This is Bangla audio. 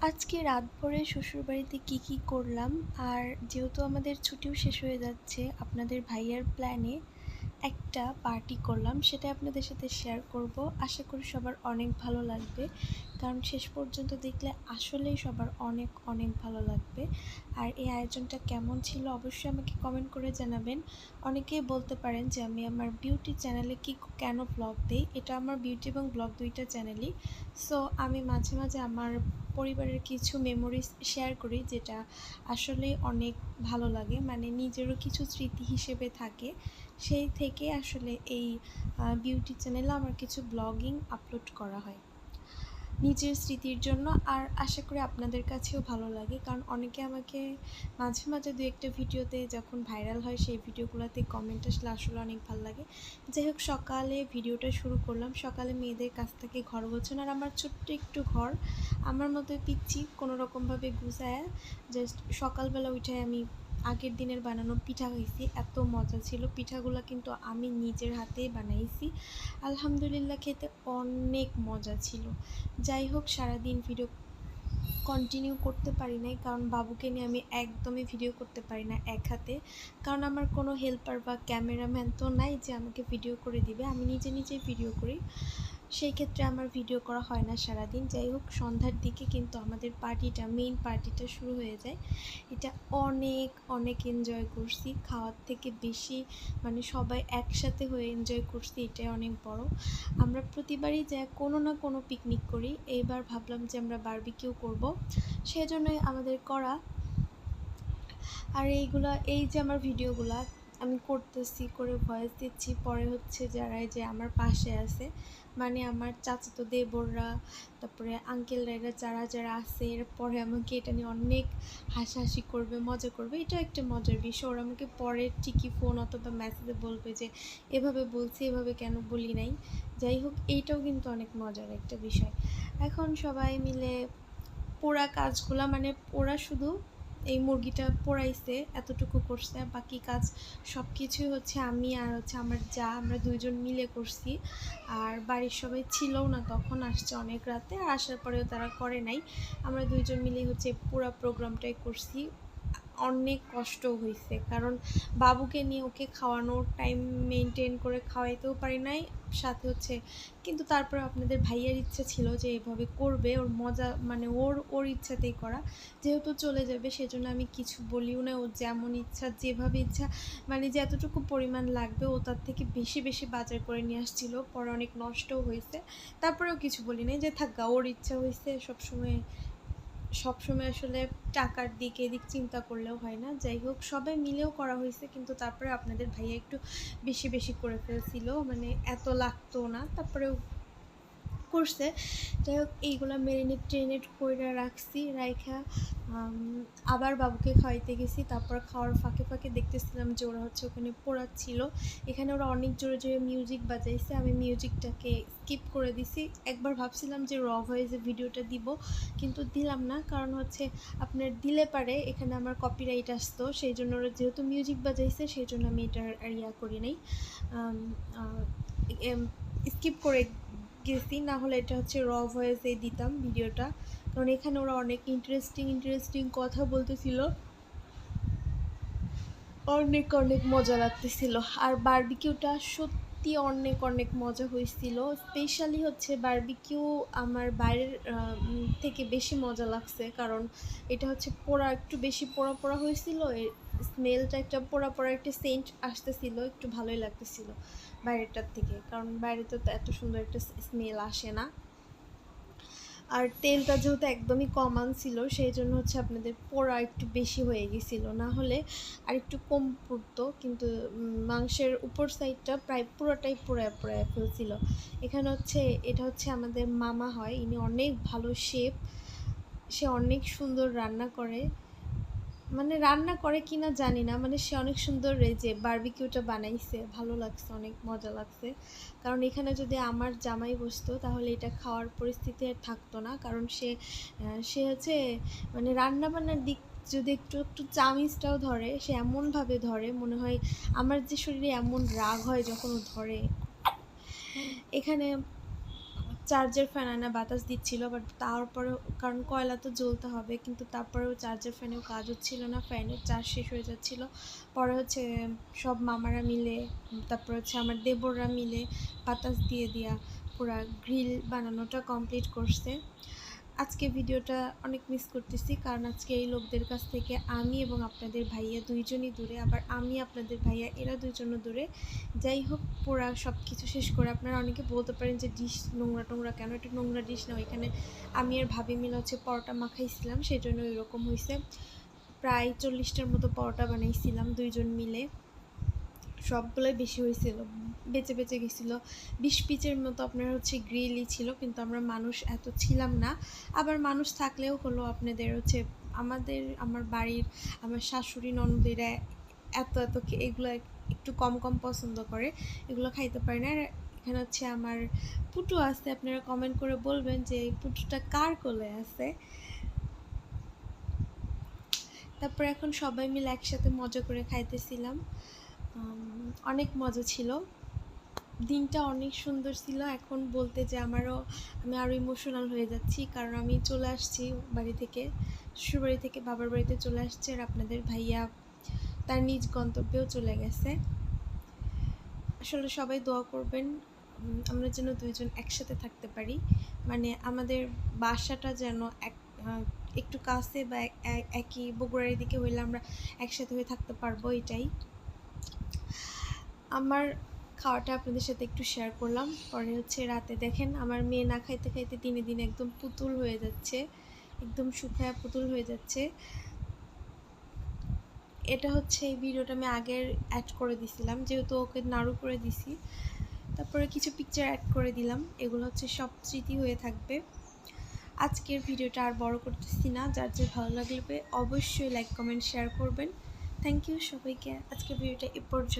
আজকে রাত ভরে শ্বশুরবাড়িতে কী কী করলাম? আর যেহেতু আমাদের ছুটিও শেষ হয়ে যাচ্ছে, আপনাদের ভাইয়ার প্ল্যানে একটা পার্টি করলাম সেটা আপনাদের সাথে শেয়ার করব। আশা করি সবার অনেক ভালো লাগবে। কারণ শেষ পর্যন্ত দেখলে আসলেই সবার অনেক অনেক ভালো লাগবে। আর এই আয়োজনটা কেমন ছিল অবশ্যই আমাকে কমেন্ট করে জানাবেন। অনেকেই বলতে পারেন যে আমি আমার বিউটি চ্যানেলে কি কেন ব্লগ দিই? এটা আমার বিউটি এবং ব্লগ দুইটা চ্যানেলই সো আমি মাঝে মাঝে আমার পরিবারের কিছু মেমোরিজ শেয়ার করি যেটা আসলে অনেক ভালো লাগে। মানে নিজেরও কিছু স্মৃতি হিসেবে থাকে। সেই থেকে আসলে এই বিউটি চ্যানেলে আমার কিছু ব্লগিং আপলোড করা হয়। নিজের স্মৃতির জন্য আর আশা করি আপনাদের কাছেও ভালো লাগে, কারণ অনেকে আমাকে মাঝে মাঝে দু একটা ভিডিওতে যখন ভাইরাল হয় সেই ভিডিওগুলোতে কমেন্ট আসলে আসলে অনেক ভালো লাগে। যাই হোক, সকালে ভিডিওটা শুরু করলাম। সকালে মেয়েদের কাছ থেকে ঘর গোছান আর আমার ছোট্ট একটু ঘর। আমার মতো পিচ্ছি কোনো রকমভাবে গুছায় জাস্ট সকালবেলা উঠে আমি আগের দিনের বানানো পিঠা খাইছি, এত মজা ছিল। পিঠাগুলো কিন্তু আমি নিজের হাতেই বানাইছি। আলহামদুলিল্লাহ খেতে অনেক মজা ছিল। যাই হোক, সারাদিন ভিডিও কন্টিনিউ করতে পারি নাই, কারণ বাবুকে নিয়ে আমি একদমই ভিডিও করতে পারি না এক হাতে। কারণ আমার কোনো হেল্পার বা ক্যামেরাম্যান তো নাই যে আমাকে ভিডিও করে দিবে। আমি নিজে নিজেই ভিডিও করি। সেই ক্ষেত্রে আমার ভিডিও করা হয় না সারাদিন। যাই হোক, সন্ধ্যার দিকে কিন্তু আমাদের পার্টিটা মেইন পার্টিটা শুরু হয়ে যায়। এটা অনেক অনেক এনজয় করছি। খাওয়ার থেকে বেশি মানে সবাই একসাথে হয়ে এনজয় করছি, এটাই অনেক বড়। আমরা প্রতিবারই যাই কোনো না কোনো পিকনিক করি। এইবার ভাবলাম যে আমরা বারবিকিউ করব। সেজন্যই আমাদের করা। আর এইগুলা, এই যে আমার ভিডিওগুলা আমি করতেছি, করে ভয়েস দিচ্ছি। পরে হচ্ছে যারা যে আমার পাশে আছে মানে আমার চাচাতো দেবররা, তারপরে আঙ্কেলরা যারা যারা আছে এরপরে আমাকে এটা নিয়ে অনেক হাসাহাসি করবে, মজা করবে। এটা একটা মজার বিষয়। ওরা আমাকে পরে ঠিকই ফোন অথবা মেসেজে বলবে যে, এভাবে বলছি, এভাবে কেন বলি নাই? যাই হোক, এইটাও কিন্তু অনেক মজার একটা বিষয়। এখন সবাই মিলে পোড়া কাজগুলা মানে পোড়া শুধু এই মুরগিটা পোড়াইছে, এতটুকু করছে, বাকি কাজ সব কিছুই হচ্ছে আমি আর হচ্ছে আমার যা, আমরা দুইজন মিলে করছি। আর বাড়ির সবাই ছিলও না, তখন আসছে অনেক রাতে, আর আসার পরেও তারা করে নাই। আমরা দুইজন মিলে হচ্ছে পুরা প্রোগ্রামটাই করছি। অনেক কষ্ট হয়েছে কারণ বাবুকে নিয়ে ওকে খাওয়ানোর টাইম মেনটেন করে খাওয়াইতেও পারি নাই। সাথে হচ্ছে, কিন্তু তারপরে আপনাদের ভাইয়ের ইচ্ছা ছিল যে এভাবে করবে, ওর মজা মানে ওর ওর ইচ্ছাতেই করা। যেহেতু চলে যাবে, সেজন্য আমি কিছু বলিও না। ওর যেমন ইচ্ছা, যেভাবে ইচ্ছা মানে যে এতটুকু পরিমাণ লাগবে, ও তার থেকে বেশি বেশি বাজার করে নিয়ে আসছিল। পরে অনেক নষ্টও হয়েছে তারপরেও কিছু বলি নাই যে থাকা ওর ইচ্ছা হয়েছে সবসময় সবসময় আসলে টাকার দিক, এদিক চিন্তা করলেও হয় না। যাই হোক সবাই মিলেও করা হয়েছে, কিন্তু তারপরে আপনাদের ভাইয়া একটু বেশি বেশি করে ফেলছিল। মানে এত লাগতো না। তারপরেও করছে। যাই হোক এইগুলো মেরিনেট ট্রেনেট করে রাখছি, রাইখা আবার বাবুকে খাওয়াইতে গেছি। তারপর খাওয়ার ফাঁকে ফাঁকে দেখতেছিলাম যে ওরা হচ্ছে ওখানে পড়াচ্ছিল। এখানে ওরা অনেক জোরে জোরে মিউজিক বাজাইছে। আমি মিউজিকটাকে স্কিপ করে দিছি। একবার ভাবছিলাম যে র ভয়েসে ভিডিওটা দিব, কিন্তু দিলাম না। কারণ হচ্ছে আপনার দিলে পারে, এখানে আমার কপিরাইট আসতো। সেই জন্য ওরা যেহেতু মিউজিক বাজাইছে, সেই জন্য আমি এটার ইয়া করি নাই। স্কিপ করে গেছি, না হলে এটা হচ্ছে র ভয়েসে দিতাম ভিডিওটা। কারণ এখানে ওরা অনেক ইন্টারেস্টিং ইন্টারেস্টিং কথা বলতেছিল। অনেক অনেক মজা লাগতেছিল। আর বারবিকিউটা সত্যি অনেক অনেক মজা হয়েছিল। স্পেশালি হচ্ছে বারবিকিউ আমার বাইরের থেকে বেশি মজা লাগছে। কারণ এটা হচ্ছে পোড়া, একটু বেশি পোড়া পোড়া হয়েছিল। স্মেলটা একটা পোড়া পোড়া একটা সেন্ট আসতেছিল, একটু ভালোই লাগতেছিল। বাইরেটার থেকে, কারণ বাইরে তো এত সুন্দর একটা স্মেল আসে না। আর তেলটা যেহেতু একদমই কমান ছিল, সেই জন্য হচ্ছে আপনাদের পোড়া একটু বেশি হয়ে গেছিল। না হলে আর একটু কম পড়তো, কিন্তু মাংসের উপর সাইডটা প্রায় পুরোটাই পোড়ায় পোড়ায় ফেলছিল। এখানে হচ্ছে, এটা হচ্ছে আমাদের মামা হয়, ইনি অনেক ভালো শেপ সে অনেক সুন্দর রান্না করে। মানে রান্না করে কি না জানি না। মানে সে অনেক সুন্দর যে বার্বিকিউটা বানাইছে, ভালো লাগছে, অনেক মজা লাগছে। কারণ এখানে যদি আমার জামাই বসতো, তাহলে এটা খাওয়ার পরিস্থিতি আর থাকতো না। কারণ সে সে হচ্ছে মানে রান্না বান্নার দিক যদি একটু একটু চামিজটাও ধরে, সে এমনভাবে ধরে, মনে হয় আমার যে শরীরে এমন রাগ হয় যখন ধরে। এখানে চার্জার ফ্যান আনা বাতাস দিচ্ছিল বাট তারপরেও, কারণ কয়লা তো জ্বলতে হবে, কিন্তু তারপরেও চার্জের ফ্যানেও কাজ হচ্ছিল না ফ্যানের চার্জ শেষ হয়ে যাচ্ছিল। পরে হচ্ছে সব মামারা মিলে, তারপর হচ্ছে আমার দেবররা মিলে বাতাস দিয়ে দিয়া পুরা গ্রিল বানানোটা কমপ্লিট করছে। আজকে ভিডিওটা অনেক মিস করতেছি, কারণ আজকে এই লোকদের কাছ থেকে আমি এবং আপনাদের ভাইয়া দুইজনই দূরে, আবার আমি আপনাদের ভাইয়া, এরা দুইজনও দূরে। যাই হোক পোড়া সব কিছু শেষ করে আপনারা অনেকে বলতে পারেন যে, ডিশ নোংরা টোংরা কেন? এটা নোংরা ডিশ না। এখানে আমি আর ভাবি মিলে হচ্ছে পরোটা মাখাইছিলাম সেই জন্য এরকম হয়েছে প্রায় চল্লিশটার মতো পরোটা বানাইছিলাম দুইজন মিলে। সবগুলোই বেশি হয়েছিল। বেঁচে বেঁচে গেছিল। বিশ পিচের মতো আপনার হচ্ছে গ্রিলই ছিল, কিন্তু আমরা মানুষ এত ছিলাম না। আবার মানুষ থাকলেও হলো আপনাদের হচ্ছে আমাদের, আমার বাড়ির, আমার শাশুড়ি, ননদেরা এত এত এগুলো একটু কম কম পছন্দ করে, এগুলো খাইতে পারে না। এখানে হচ্ছে আমার পুটু আছে, আপনারা কমেন্ট করে বলবেন যে এই পুটুটা কার কোলে আছে? তারপর এখন সবাই মিলে একসাথে মজা করে খাইতেছিলাম। অনেক মজা ছিল। দিনটা অনেক সুন্দর ছিল। এখন বলতে যে আমারও, আমি আরও ইমোশনাল হয়ে যাচ্ছি। কারণ আমি চলে আসছি বাড়ি থেকে শ্বশুরবাড়ি থেকে বাবার বাড়িতে চলে আসছে আর আপনাদের ভাইয়া তার নিজ গন্তব্যেও চলে গেছে। আসলে সবাই দোয়া করবেন আমরা যেন দুইজন একসাথে থাকতে পারি। মানে আমাদের বাসাটা যেন এক একটু কাছে বা এক- এক- একই বগুড়ার দিকে হইলে আমরা একসাথে হয়ে থাকতে পারব এটাই। আমার খাওয়াটা আপনাদের সাথে একটু শেয়ার করলাম। পরে হচ্ছে রাতে দেখেন আমার মেয়ে না খাইতে খাইতে দিনে দিনে একদম পুতুল হয়ে যাচ্ছে, একদম শুকায়া পুতুল হয়ে যাচ্ছে। এটা হচ্ছে এই ভিডিওটা আমি আগের অ্যাড করে দিছিলাম, যেহেতু ওকে নাড়ু করে দিছি। তারপরে কিছু পিকচার অ্যাড করে দিলাম, এগুলো হচ্ছে সব স্মৃতি হয়ে থাকবে। আজকের ভিডিওটা আর বড় করতেছি না, যার যে ভালো লাগবে অবশ্যই লাইক কমেন্ট শেয়ার করবেন। থ্যাংক ইউ সবাইকে, আজকের ভিডিওটা এ পর্যন্ত।